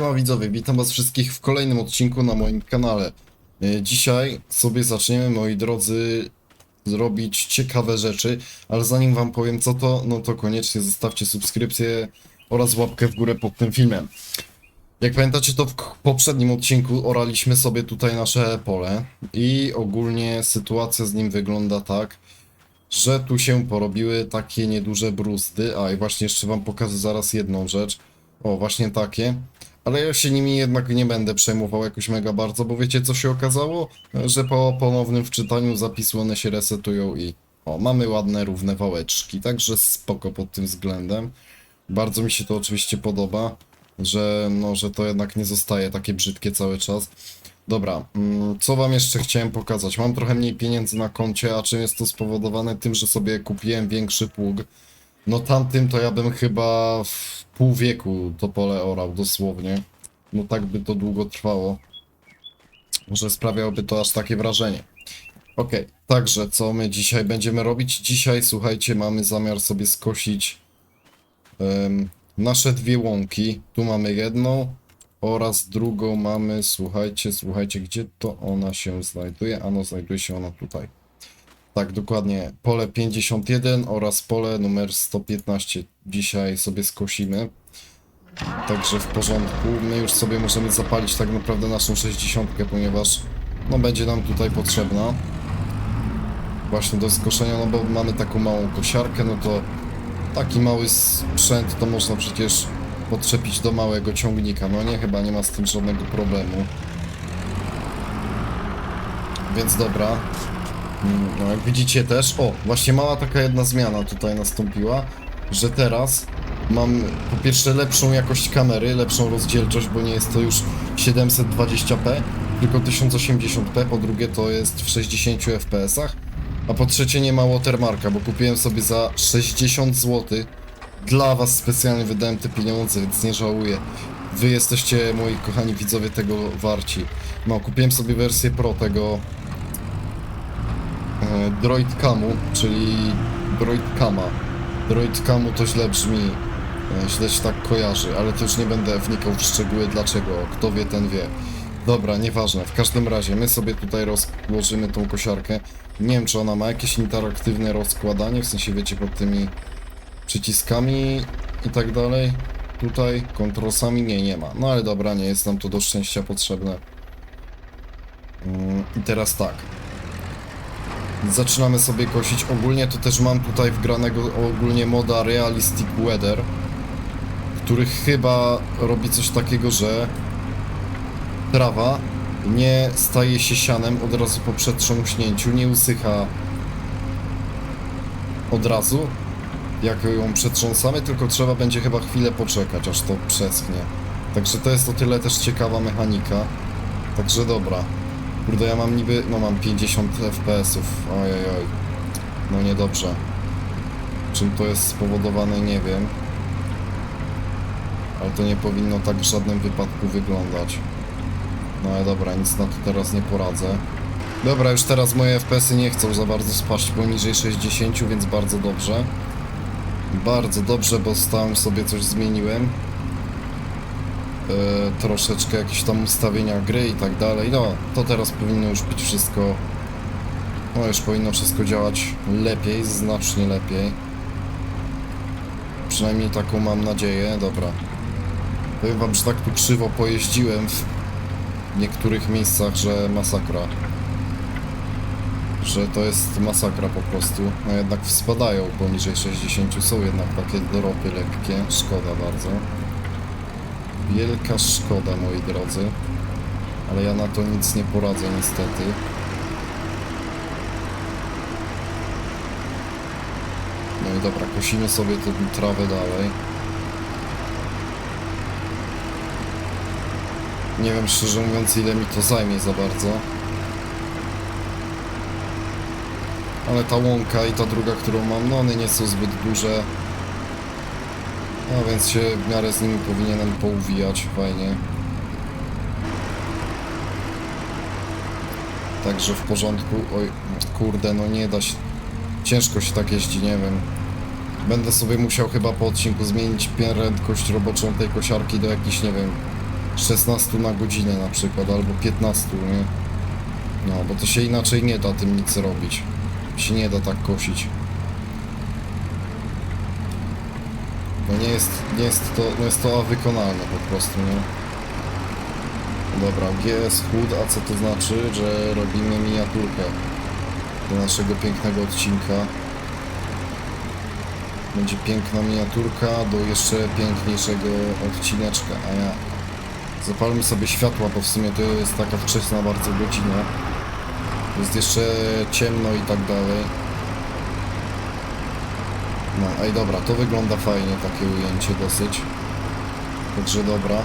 Siema widzowie, witam was wszystkich w kolejnym odcinku na moim kanale. E, Dzisiaj sobie zaczniemy, moi drodzy, zrobić ciekawe rzeczy, ale zanim wam powiem co to, no to koniecznie zostawcie subskrypcję oraz łapkę w górę pod tym filmem. Jak pamiętacie, to w poprzednim odcinku oraliśmy sobie tutaj nasze pole i ogólnie sytuacja z nim wygląda tak, że tu się porobiły takie nieduże bruzdy, a i właśnie jeszcze wam pokażę zaraz jedną rzecz. O, właśnie takie. Ale ja się nimi jednak nie będę przejmował jakoś mega bardzo, bo wiecie co się okazało? Że po ponownym wczytaniu zapisu one się resetują i o, mamy ładne, równe wałeczki, także spoko pod tym względem. Bardzo mi się to oczywiście podoba, że no, że to jednak nie zostaje takie brzydkie cały czas. Dobra, mm, co wam jeszcze chciałem pokazać? Mam trochę mniej pieniędzy na koncie, a czym jest to spowodowane? Tym, że sobie kupiłem większy pług. No tamtym to ja bym chyba pół wieku to pole orał, dosłownie. No tak by to długo trwało. Że sprawiałoby to aż takie wrażenie. Okej, także co my dzisiaj będziemy robić? Dzisiaj, słuchajcie, mamy zamiar sobie skosić em, nasze dwie łąki. Tu mamy jedną oraz drugą mamy, słuchajcie, słuchajcie, gdzie to ona się znajduje? Ano, znajduje się ona tutaj. Tak, dokładnie. Pole 51 oraz pole numer 115 dzisiaj sobie skosimy. Także w porządku. My już sobie możemy zapalić tak naprawdę naszą 60, ponieważ no będzie nam tutaj potrzebna. Właśnie do skoszenia, no bo mamy taką małą kosiarkę, no to taki mały sprzęt to można przecież podczepić do małego ciągnika. No nie, chyba nie ma z tym żadnego problemu. Więc dobra, No jak widzicie też, o, właśnie mała taka jedna zmiana tutaj nastąpiła, że teraz mam po pierwsze lepszą jakość kamery, lepszą rozdzielczość, bo nie jest to już 720p, tylko 1080p, po drugie to jest w 60 fps, a po trzecie nie ma watermarka, bo kupiłem sobie za 60 zł, dla was specjalnie wydałem te pieniądze, więc nie żałuję. Wy jesteście, moi kochani widzowie, tego warci. No, kupiłem sobie wersję Pro tego e, Droid Camu, czyli Droid Kama. Droid Camu to źle brzmi, e, źle się tak kojarzy, ale to już nie będę wnikał w szczegóły dlaczego, kto wie ten wie. Dobra, nieważne, w każdym razie my sobie tutaj rozłożymy tą kosiarkę. Nie wiem czy ona ma jakieś interaktywne rozkładanie, w sensie wiecie pod tymi przyciskami i tak dalej. Tutaj kontrolsami nie, nie ma. No ale dobra, nie jest nam to do szczęścia potrzebne. Mm, I teraz tak. Zaczynamy sobie kosić. Ogólnie to też mam tutaj wgranego ogólnie moda Realistic Weather, który chyba robi coś takiego, że trawa nie staje się sianem od razu po przetrząśnięciu, nie usycha od razu, jak ją przetrząsamy, tylko trzeba będzie chyba chwilę poczekać, aż to przeschnie. Także to jest o tyle też ciekawa mechanika. Także dobra. Kurde, ja mam niby, no mam 50 FPS-ów, ojej, no niedobrze. Czym to jest spowodowane, nie wiem. Ale to nie powinno tak w żadnym wypadku wyglądać. No ale dobra, nic na to teraz nie poradzę. Dobra, już teraz moje FPS-y nie chcą za bardzo spaść poniżej 60, więc bardzo dobrze. Bardzo dobrze, bo stałem sobie coś zmieniłem troszeczkę jakieś tam ustawienia gry i tak dalej. No, to teraz powinno już być wszystko. No, już powinno wszystko działać lepiej, znacznie lepiej. Przynajmniej taką mam nadzieję. Dobra. Powiem wam, że tak tu krzywo pojeździłem w niektórych miejscach, że masakra. Że to jest masakra po prostu. No jednak spadają poniżej 60, są jednak takie dropy lekkie. Szkoda bardzo. Wielka szkoda, moi drodzy. Ale ja na to nic nie poradzę, niestety. No i dobra, kosimy sobie tę trawę dalej. Nie wiem szczerze mówiąc ile mi to zajmie za bardzo. Ale ta łąka i ta druga, którą mam, no one nie są zbyt duże. No więc się w miarę z nimi powinienem pouwijać fajnie. Także w porządku. Oj, kurde, no nie da się. Ciężko się tak jeździ, nie wiem. Będę sobie musiał chyba po odcinku zmienić prędkość roboczą tej kosiarki do jakichś, nie wiem, 16 na godzinę na przykład, albo 15, nie? No, bo to się inaczej nie da tym nic zrobić. Się nie da tak kosić. No nie jest, nie jest to, no jest to wykonalne po prostu, nie? Dobra, GS HUD, a co to znaczy? Że robimy miniaturkę do naszego pięknego odcinka. Będzie piękna miniaturka do jeszcze piękniejszego odcineczka, a ja zapalmy sobie światła, bo w sumie to jest taka wczesna bardzo godzina. Jest jeszcze ciemno i tak dalej. No, ej dobra, to wygląda fajnie, takie ujęcie dosyć. Także dobra.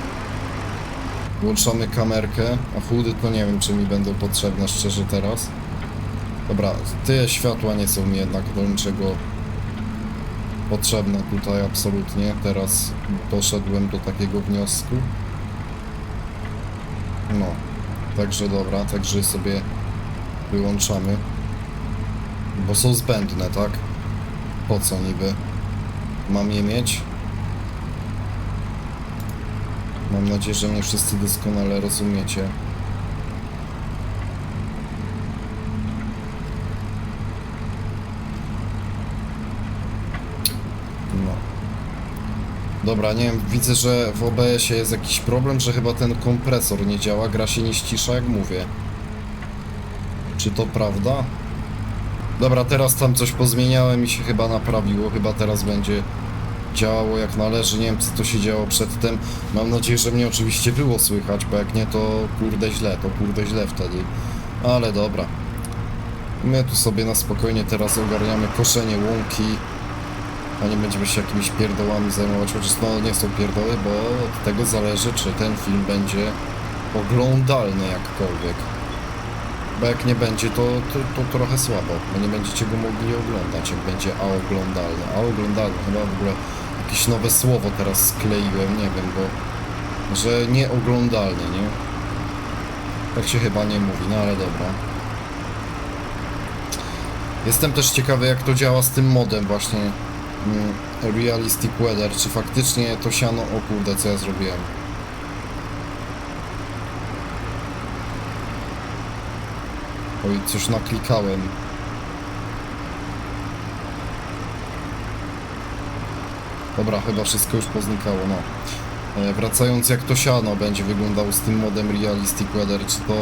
Włączamy kamerkę, a chudy to nie wiem, czy mi będą potrzebne szczerze teraz. Dobra, te światła nie są mi jednak do niczego potrzebne tutaj absolutnie. Teraz doszedłem do takiego wniosku. No, także dobra, także sobie wyłączamy. Bo są zbędne, tak? Po co niby? Mam je mieć? Mam nadzieję, że mnie wszyscy doskonale rozumiecie. No. Dobra, nie wiem, widzę, że w OBS-ie jest jakiś problem, że chyba ten kompresor nie działa, gra się nie ścisza jak mówię. Czy to prawda? Dobra, teraz tam coś pozmieniałem i się chyba naprawiło, chyba teraz będzie działało jak należy, nie wiem co to się działo przedtem. Mam nadzieję, że mnie oczywiście było słychać, bo jak nie to kurde źle, to kurde źle wtedy. Ale dobra. My tu sobie na spokojnie teraz ogarniamy koszenie łąki, a nie będziemy się jakimiś pierdołami zajmować, chociaż no nie są pierdoły, bo od tego zależy, czy ten film będzie oglądalny jakkolwiek. Bo jak nie będzie, to, to, to trochę słabo, bo nie będziecie go mogli oglądać, jak będzie a oglądalny. A oglądalny, chyba w ogóle jakieś nowe słowo teraz skleiłem, nie wiem, bo że nieoglądalny, nie? Tak się chyba nie mówi, no ale dobra. Jestem też ciekawy, jak to działa z tym modem właśnie mm, Realistic Weather, czy faktycznie to siano... O kurde, co ja zrobiłem? Oj, coś naklikałem. Dobra, chyba wszystko już poznikało, no. E, wracając, jak to siano będzie wyglądało z tym modem Realistic Weather, czy to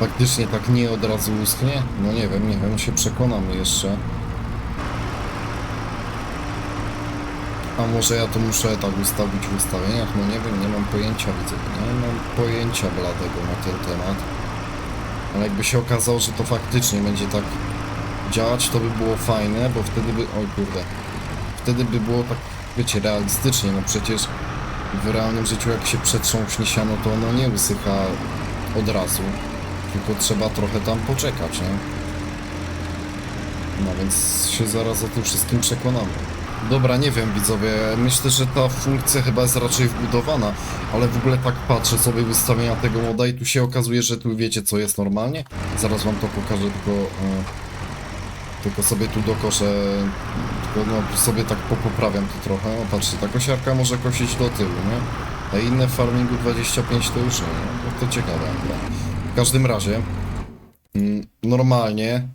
faktycznie tak nie od razu uschnie? No nie wiem, nie wiem, się przekonamy jeszcze. A może ja to muszę tak ustawić w ustawieniach? No nie wiem, nie mam pojęcia, widzę, nie mam pojęcia bladego na ten temat. Ale jakby się okazało, że to faktycznie będzie tak działać, to by było fajne, bo wtedy by... Oj kurde. Wtedy by było tak, wiecie, realistycznie, no przecież w realnym życiu jak się przetrząśnie siano, to ono nie usycha od razu. Tylko trzeba trochę tam poczekać, nie? No więc się zaraz o tym wszystkim przekonamy. Dobra, nie wiem widzowie, myślę, że ta funkcja chyba jest raczej wbudowana, ale w ogóle tak patrzę sobie ustawienia tego moda i tu się okazuje, że tu wiecie co jest normalnie. Zaraz wam to pokażę, tylko, e, tylko sobie tu dokoszę, tylko no sobie tak popoprawiam to trochę. O patrzcie, ta kosiarka może kosić do tyłu, nie? A inne farmingu 25 to już nie, no, to ciekawe. W każdym razie, mm, normalnie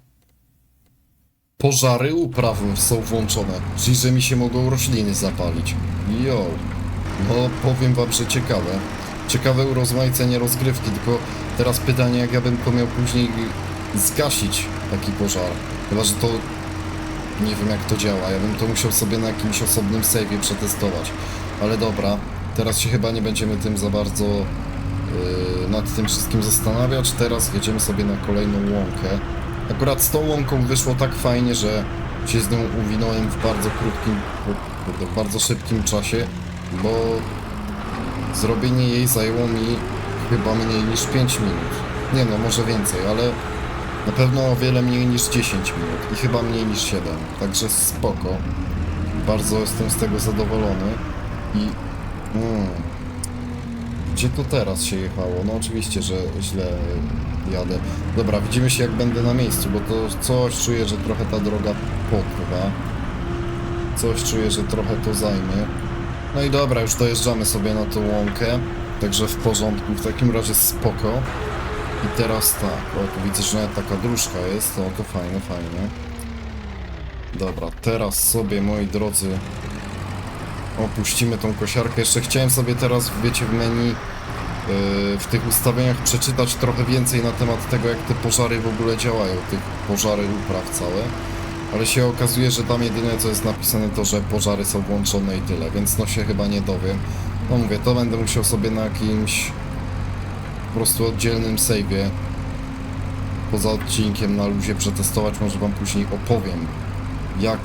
pożary upraw są włączone, czyli że mi się mogą rośliny zapalić. Jo, no powiem wam, że ciekawe. Ciekawe urozmaicenie rozgrywki, tylko teraz pytanie, jak ja bym to miał później zgasić taki pożar. Chyba, że to nie wiem jak to działa. Ja bym to musiał sobie na jakimś osobnym save'ie przetestować. Ale dobra, teraz się chyba nie będziemy tym za bardzo yy, nad tym wszystkim zastanawiać. Teraz jedziemy sobie na kolejną łąkę. Akurat z tą łąką wyszło tak fajnie, że się z nią uwinąłem w bardzo krótkim, w bardzo szybkim czasie, bo zrobienie jej zajęło mi chyba mniej niż 5 minut. Nie no, może więcej, ale na pewno o wiele mniej niż 10 minut i chyba mniej niż 7, także spoko. Bardzo jestem z tego zadowolony i... Mm, gdzie to teraz się jechało? No oczywiście, że źle jadę. Dobra, widzimy się jak będę na miejscu, bo to coś czuję, że trochę ta droga potrwa. Coś czuję, że trochę to zajmie. No i dobra, już dojeżdżamy sobie na tą łąkę. Także w porządku, w takim razie spoko. I teraz tak, o tu widzę, że nawet taka dróżka jest, o to fajne, fajnie. Dobra, teraz sobie, moi drodzy, opuścimy tą kosiarkę. Jeszcze chciałem sobie teraz, wiecie, w menu, w tych ustawieniach przeczytać trochę więcej na temat tego, jak te pożary w ogóle działają, tych pożary upraw całe. Ale się okazuje, że tam jedyne co jest napisane to, że pożary są włączone i tyle, więc no się chyba nie dowiem. No mówię, to będę musiał sobie na jakimś po prostu oddzielnym save'ie poza odcinkiem na luzie przetestować, może wam później opowiem jak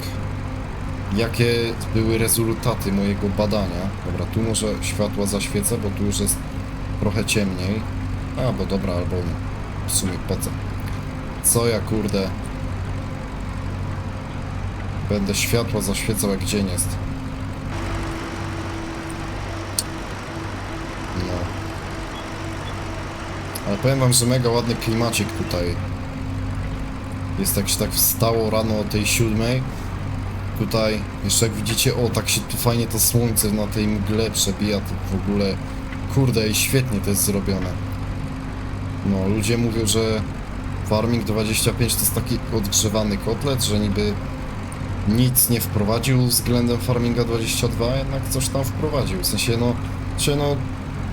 jakie były rezultaty mojego badania. Dobra, tu może światła zaświecę, bo tu już jest trochę ciemniej. A, bo dobra, albo w sumie po co? Co ja kurde Będę światła zaświecał jak dzień jest. No. Ale powiem wam, że mega ładny klimacik tutaj. Jest jak się tak wstało rano o tej siódmej. Tutaj, jeszcze jak widzicie, o tak się tu fajnie to słońce na tej mgle przebija, to w ogóle, kurde i świetnie to jest zrobione. No, ludzie mówią, że Farming 25 to jest taki odgrzewany kotlet, że niby nic nie wprowadził względem Farminga 22, jednak coś tam wprowadził. W sensie, no, czy no,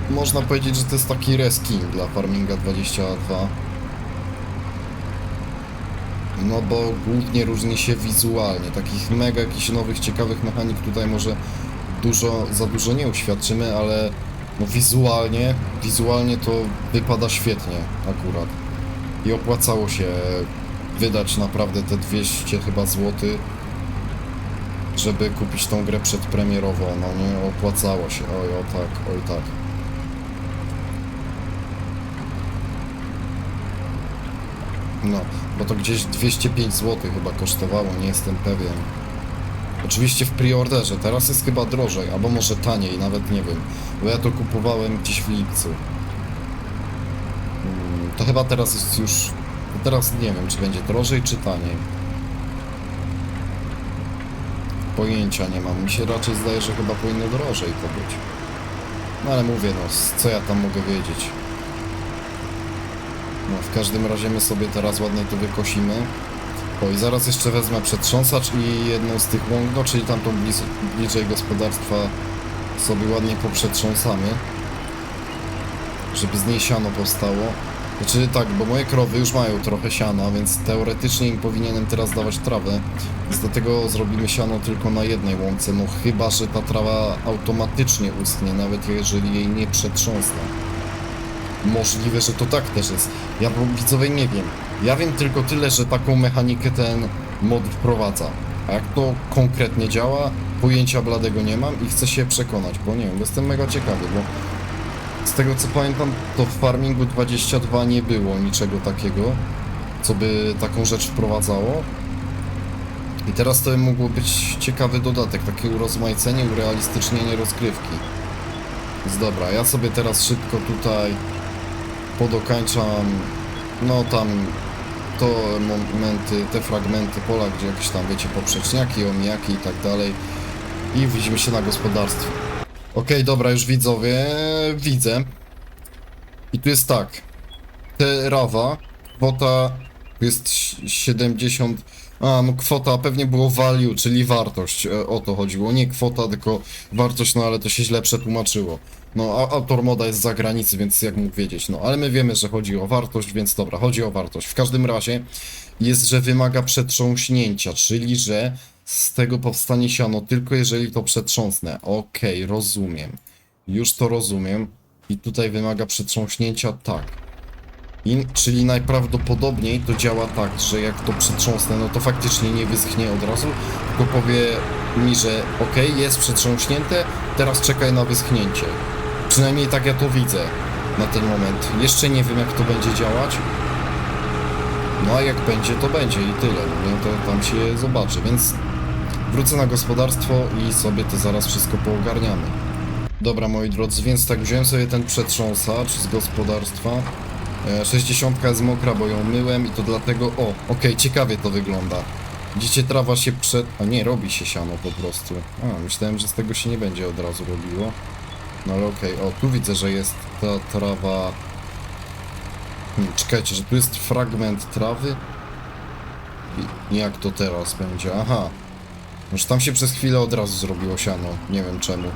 można powiedzieć, że to jest taki reskin dla Farminga 22. No bo głównie różni się wizualnie. Takich mega jakichś nowych, ciekawych mechanik tutaj może dużo, za dużo nie uświadczymy, ale no wizualnie, wizualnie to wypada świetnie akurat. I opłacało się wydać naprawdę te 200 chyba złotych żeby kupić tą grę przedpremierową, no nie, opłacało się, oj, o tak, oj tak. No, bo to gdzieś 205 zł chyba kosztowało, nie jestem pewien. Oczywiście w preorderze, teraz jest chyba drożej, albo może taniej, nawet nie wiem, bo ja to kupowałem gdzieś w lipcu. Mm, To chyba teraz jest już, teraz nie wiem, czy będzie drożej, czy taniej. Pojęcia nie mam. Mi się raczej zdaje, że chyba powinno drożej to być. No ale mówię, no, co ja tam mogę wiedzieć? No, w każdym razie my sobie teraz ładnie to wykosimy. I zaraz jeszcze wezmę przetrząsacz i jedną z tych łąk, no, czyli tamtą bliz, bliżej gospodarstwa sobie ładnie poprzetrząsamy. Żeby z niej siano powstało. Znaczy tak, bo moje krowy już mają trochę siana, więc teoretycznie im powinienem teraz dawać trawę. Więc dlatego zrobimy siano tylko na jednej łące, no chyba, że ta trawa automatycznie uschnie, nawet jeżeli jej nie przetrząsnę. Możliwe, że to tak też jest. Ja bo widzowie nie wiem. Ja wiem tylko tyle, że taką mechanikę ten mod wprowadza. A jak to konkretnie działa, pojęcia bladego nie mam i chcę się przekonać, bo nie wiem, jestem mega ciekawy, bo z tego co pamiętam, to w Farmingu 22 nie było niczego takiego, co by taką rzecz wprowadzało. I teraz to mogło być ciekawy dodatek, takie urozmaicenie, urealistycznienie rozgrywki. Więc dobra, ja sobie teraz szybko tutaj podokańczam, no tam to momenty, te fragmenty pola, gdzie jakieś tam, wiecie, poprzeczniaki, omijaki i tak dalej. I widzimy się na gospodarstwie. Okej, dobra, już widzowie, widzę. I tu jest tak. Terawa, kwota tu jest si- 70. No kwota pewnie było value, czyli wartość. e, O to chodziło. Nie kwota, tylko wartość, no ale to się źle przetłumaczyło. No, autor moda jest z zagranicy, więc jak mógł wiedzieć. No, ale my wiemy, że chodzi o wartość, więc dobra, chodzi o wartość. W każdym razie jest, że wymaga przetrząśnięcia, czyli że z tego powstanie siano tylko jeżeli to przetrząsnę. Okej, rozumiem. Już to rozumiem. I tutaj wymaga przetrząśnięcia tak. I, czyli najprawdopodobniej to działa tak, że jak to przetrząsnę, no to faktycznie nie wyschnie od razu, tylko powie mi, że ok, jest przetrząśnięte, teraz czekaj na wyschnięcie. Przynajmniej tak ja to widzę na ten moment. Jeszcze nie wiem jak to będzie działać. No a jak będzie, to będzie i tyle. No to tam się zobaczy, więc wrócę na gospodarstwo i sobie to zaraz wszystko poogarniamy. Dobra, moi drodzy, więc tak wziąłem sobie ten przetrząsacz z gospodarstwa. E, 60 jest mokra, bo ją myłem i to dlatego... O, okej, ciekawie to wygląda. Widzicie, trawa się przed... A nie, robi się siano po prostu. A, myślałem, że z tego się nie będzie od razu robiło. No ale okej, o tu widzę, że jest ta trawa... Hmm, czekajcie, że tu jest fragment trawy? I jak to teraz będzie? Aha. Już tam się przez chwilę od razu zrobiło siano, nie wiem czemu.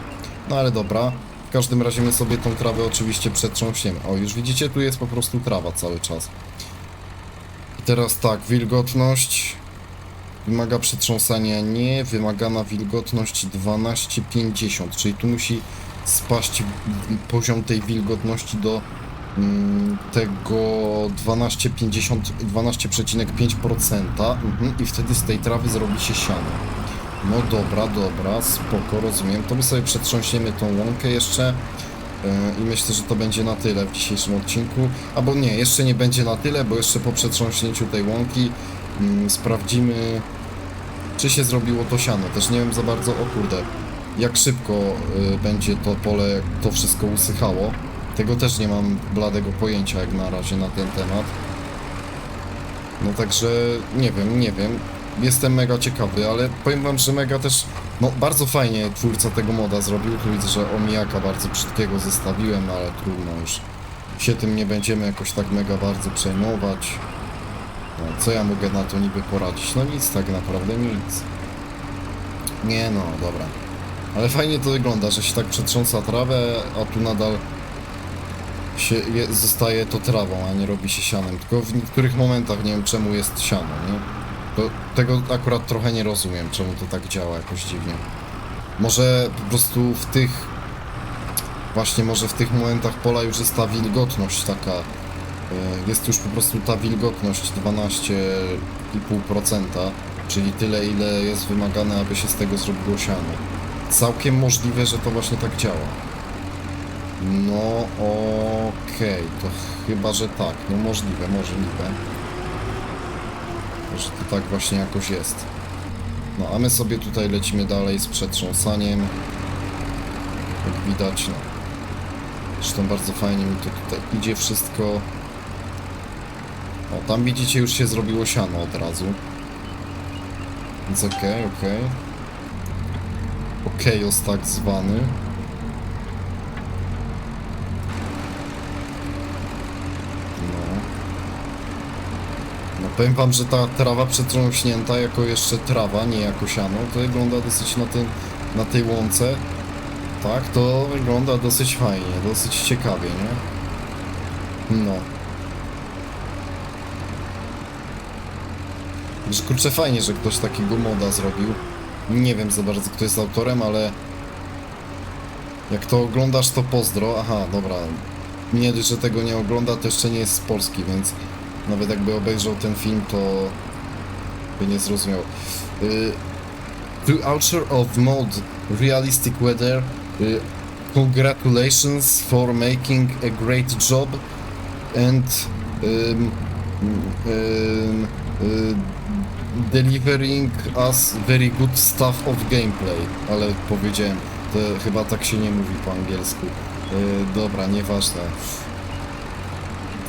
No ale dobra. W każdym razie my sobie tą trawę oczywiście przetrząśniemy. O, już widzicie, tu jest po prostu trawa cały czas. I teraz tak, wilgotność wymaga przetrząsania nie, wymagana wilgotność 12,50, czyli tu musi spaść poziom tej wilgotności do mm, tego 12,50, 12,5% mhm, i wtedy z tej trawy zrobi się siano. No dobra, dobra, spoko, rozumiem. To my sobie przetrząśniemy tą łąkę jeszcze yy, i myślę, że to będzie na tyle w dzisiejszym odcinku. Albo nie, jeszcze nie będzie na tyle, bo jeszcze po przetrząśnięciu tej łąki mm, sprawdzimy, czy się zrobiło to siano. Też nie wiem za bardzo, o kurde, jak szybko y, będzie to pole, to wszystko usychało. Tego też nie mam bladego pojęcia jak na razie na ten temat. No także nie wiem, nie wiem. Jestem mega ciekawy, ale powiem wam, że mega też, no bardzo fajnie twórca tego moda zrobił. Tu widzę, że omijaka bardzo brzydkiego zostawiłem, ale trudno już. Się tym nie będziemy jakoś tak mega bardzo przejmować. No, co ja mogę na to niby poradzić? No nic tak naprawdę, nic. Nie no, dobra. Ale fajnie to wygląda, że się tak przetrząsa trawę, a tu nadal się je, zostaje to trawą, a nie robi się sianem. Tylko w niektórych momentach nie wiem czemu jest siano, nie? Tego akurat trochę nie rozumiem, czemu to tak działa jakoś dziwnie. Może po prostu w tych właśnie może w tych momentach pola już jest ta wilgotność taka e, jest już po prostu ta wilgotność 12,5%, czyli tyle ile jest wymagane, aby się z tego zrobiło siano. Całkiem możliwe, że to właśnie tak działa. No okej, to chyba, że tak. No możliwe, możliwe. Że to tak właśnie jakoś jest. No a my sobie tutaj lecimy dalej z przetrząsaniem. Jak widać, no. Zresztą bardzo fajnie mi to tutaj idzie wszystko. O, tam widzicie już się zrobiło siano od razu. Więc okej, okej. Okejos tak zwany. No. No powiem wam, że ta trawa przetrząśnięta jako jeszcze trawa, nie jako siano, to wygląda dosyć na, tym, na tej łące. Tak, to wygląda dosyć fajnie, dosyć ciekawie, nie? No. Także kurczę fajnie, że ktoś takiego moda zrobił. Nie wiem za bardzo kto jest autorem, ale jak to oglądasz to pozdro. Aha, dobra. Nie że tego nie ogląda, to jeszcze nie jest z Polski, więc nawet jakby obejrzał ten film, to by nie zrozumiał. Y, Ultra of Mode Realistic Weather y, Congratulations for making a great job and um, um, y, delivering us very good stuff of gameplay, ale powiedziałem, to chyba tak się nie mówi po angielsku. Y, dobra, nieważne.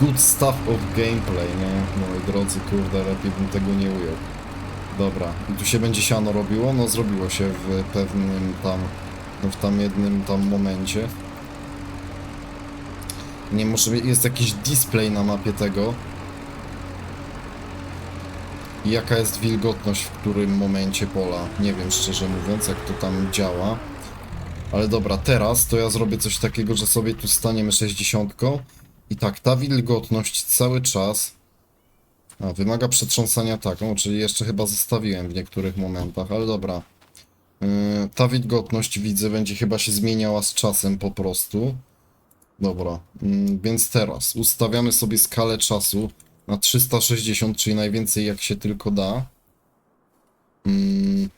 Good stuff of gameplay, nie? Moi drodzy, kurde, lepiej bym tego nie ujął. Dobra, i tu się będzie siano robiło? No zrobiło się w pewnym tam, w tam jednym tam momencie. Nie, może jest jakiś display na mapie tego. I jaka jest wilgotność w którym momencie pola. Nie wiem szczerze mówiąc, jak to tam działa. Ale dobra, teraz to ja zrobię coś takiego, że sobie tu staniemy 60. I tak, ta wilgotność cały czas a, wymaga przetrząsania taką, czyli jeszcze chyba zostawiłem w niektórych momentach, ale dobra. Yy, ta wilgotność widzę będzie chyba się zmieniała z czasem po prostu. Dobra, yy, więc teraz ustawiamy sobie skalę czasu na 360, czyli najwięcej jak się tylko da. Yy.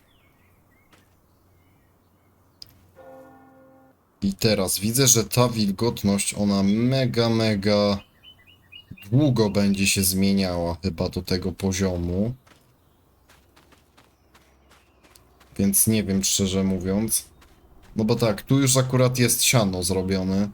I teraz widzę, że ta wilgotność, ona mega, mega długo będzie się zmieniała chyba do tego poziomu. Więc nie wiem, szczerze mówiąc. No bo tak, tu już akurat jest siano zrobione.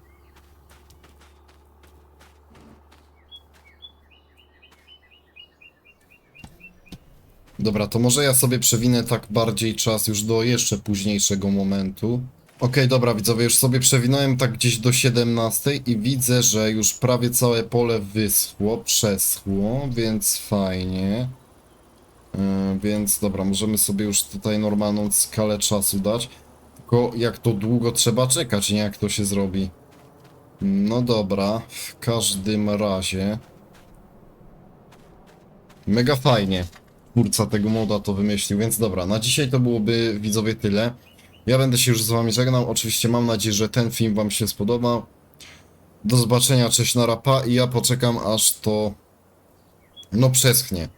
Dobra, to może ja sobie przewinę tak bardziej czas już do jeszcze późniejszego momentu. Okej, dobra widzowie, już sobie przewinąłem tak gdzieś do 17 i widzę, że już prawie całe pole wyschło, przeschło, więc fajnie. Yy, więc dobra, możemy sobie już tutaj normalną skalę czasu dać. Tylko jak to długo trzeba czekać, nie jak to się zrobi. No dobra, w każdym razie. Mega fajnie. Twórca tego moda to wymyślił, więc dobra, na dzisiaj to byłoby widzowie tyle. Ja będę się już z wami żegnał. Oczywiście mam nadzieję, że ten film wam się spodobał. Do zobaczenia, cześć na rapa i ja poczekam aż to no przeschnie.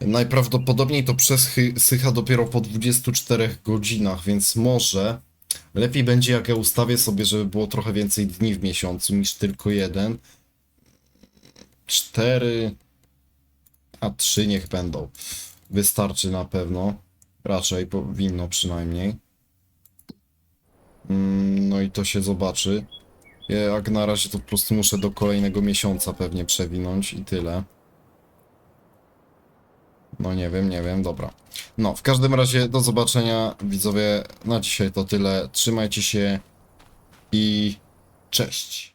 Najprawdopodobniej to przesycha dopiero po 24 godzinach, więc może lepiej będzie jak ja ustawię sobie, żeby było trochę więcej dni w miesiącu niż tylko jeden. Cztery, a trzy niech będą. Wystarczy na pewno. Raczej powinno przynajmniej. Mm, No i to się zobaczy. Ja Jak na razie to po prostu muszę do kolejnego miesiąca pewnie przewinąć i tyle. No nie wiem, nie wiem, dobra. No, w każdym razie do zobaczenia widzowie. Na dzisiaj to tyle. Trzymajcie się i cześć.